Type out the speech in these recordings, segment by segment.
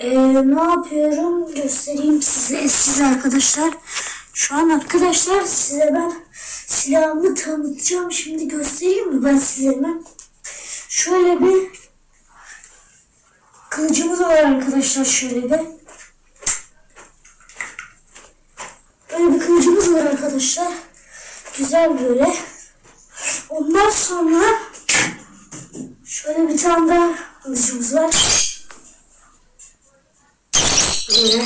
Ee, ne yapıyorum göstereyim size size arkadaşlar. Şu an arkadaşlar size ben silahımı tanıtacağım. Şimdi göstereyim mi ben size hemen. Şöyle bir kılıcımız var arkadaşlar şöyle bir. Böyle bir kılıcımız var arkadaşlar. Güzel böyle. Ondan sonra şöyle bir tane daha kılıcımız var. Böyle.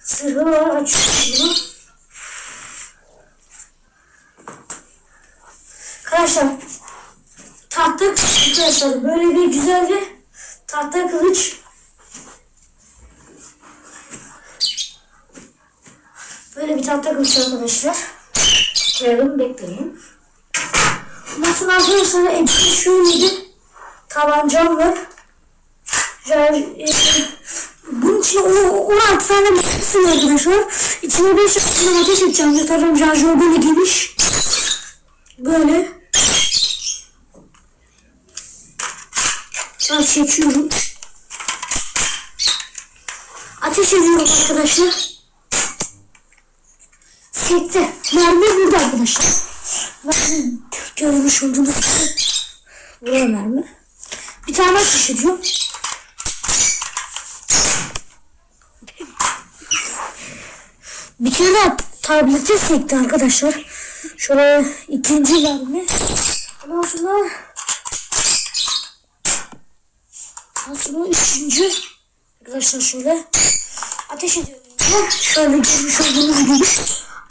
Sırrı bunu. Arkadaşlar tahta arkadaşlar böyle bir güzel bir tahta kılıç böyle bir tahta kılıç arkadaşlar koyalım bekleyin sonra arkadaşlar hepsi şöyle bir tabancam var Şarj- e, bunun için o 16 tane mermisi var arkadaşlar içine 5 tane ateş edeceğim zaten şarjör böyle geniş böyle Ateş açıyorum. Ateş ediyorum arkadaşlar. Sekte. Mermi burada arkadaşlar. Mermi görmüş olduğunuz gibi. Buraya mermi. Bir tane ateş ediyorum. Bir kere daha tablete sekti arkadaşlar. Şöyle ikinci mermi. Ondan sonra Aslında üçüncü arkadaşlar şöyle ateş ediyorum. Şöyle görmüş olduğunuz gibi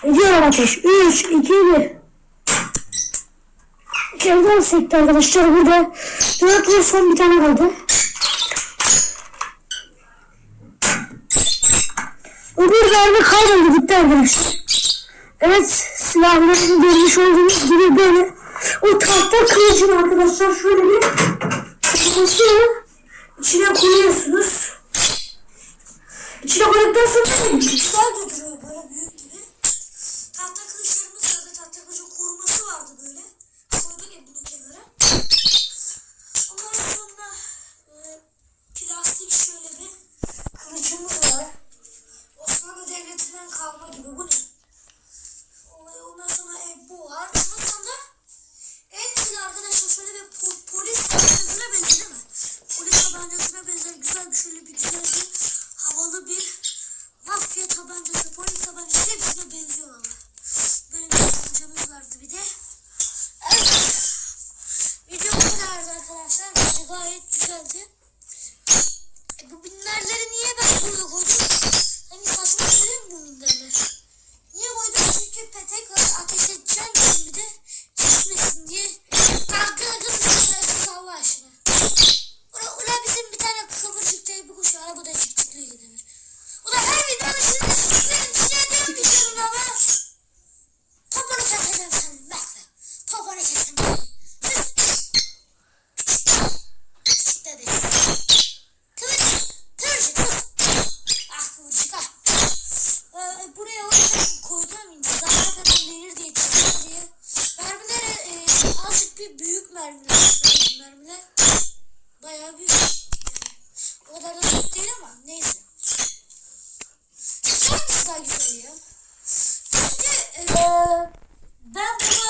ediyorum ateş. 3, 2, 1. İçeriden sekti arkadaşlar. Burada 4 ve son bir tane kaldı. Mermi kayboldu gitti arkadaşlar. Evet silahlarını görmüş olduğunuz gibi böyle o tahta kılıcın arkadaşlar şöyle bir kafası İçine koyuyorsunuz. İçine koyduktan sonra Nasıl daha güzel ya? Şimdi e, ben buna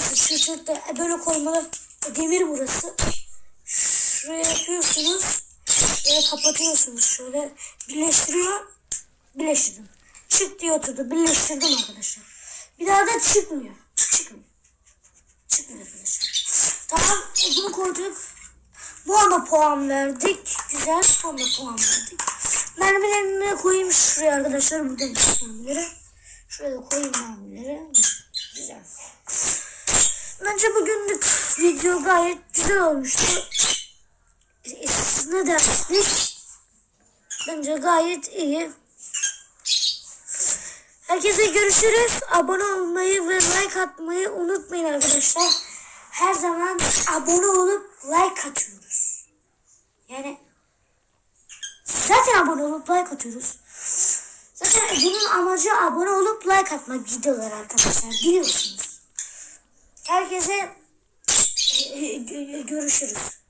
Çırt çırtta E, böyle koymalı. Demir burası. Şuraya yapıyorsunuz. Böyle kapatıyorsunuz. Şöyle birleştiriyor. Birleştirdim. Çık diye oturdu. Birleştirdim arkadaşlar. Bir daha da çıkmıyor. Çıkmıyor. Çıkmıyor arkadaşlar. Tamam. e, Bunu koyduk. Bu anda puan verdik. Güzel. Anda puan verdik. Mermilerini koyayım şuraya arkadaşlar. Burada mermileri. Şuraya koyayım mermileri. Güzel. Bence bugünlük video gayet güzel olmuştu. Siz ne dersiniz? Bence gayet iyi. Herkese görüşürüz. Abone olmayı ve like atmayı unutmayın arkadaşlar. Her zaman abone olup like atıyoruz. Yani zaten abone olup like atıyoruz. Zaten bunun amacı abone olup like atmak videolar arkadaşlar biliyorsunuz. Herkese görüşürüz.